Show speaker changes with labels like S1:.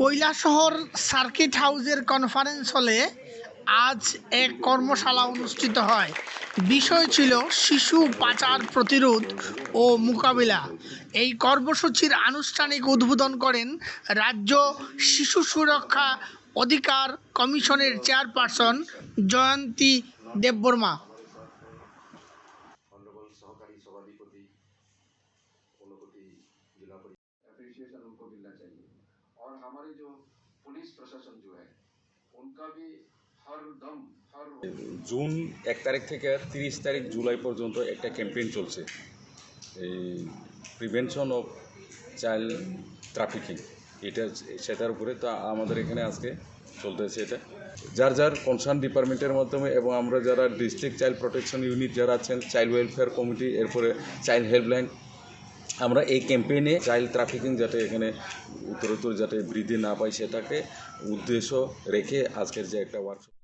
S1: Kailashahar circuit হাউজের conference হলে আজ এক কর্মশালা অনুষ্ঠিত হয়। বিষয় ছিল শিশু পাচার প্রতিরোধ ও মোকাবিলা। এই কর্মসূচির আনুষ্ঠানিক উদ্বোধন করেন রাজ্য শিশু সুরক্ষা অধিকার কমিশনের চেয়ারপারসন জয়ন্তী দেববর্মা।
S2: और हमारे जो पुलिस प्रशासन जो है उनका भी हर दम हर
S3: জুন এক তারিখ থেকে তিরিশ তারিখ জুলাই পর্যন্ত একটা ক্যাম্পেইন চলছে এই প্রিভেনশন অফ চাইল্ড ট্রাফিকিং এটা সেটার উপরে তো আমাদের এখানে আজকে চলতেছে এটা যার যার কনসার্ন ডিপার্টমেন্টের মাধ্যমে এবং আমরা যারা ডিস্ট্রিক্ট চাইল্ড প্রোটেকশন ইউনিট যারা আছেন চাইল্ড ওয়েলফেয়ার কমিটি এরপরে চাইল্ড হেল্পলাইন আমরা এই ক্যাম্পেইনে চাইল্ড ট্রাফিকিং যাতে এখানে উত্তরোত্তর যাতে বৃদ্ধি না পায় সেটাকে উদ্দেশ্য রেখে আজকের যে একটা ওয়ার্কশপ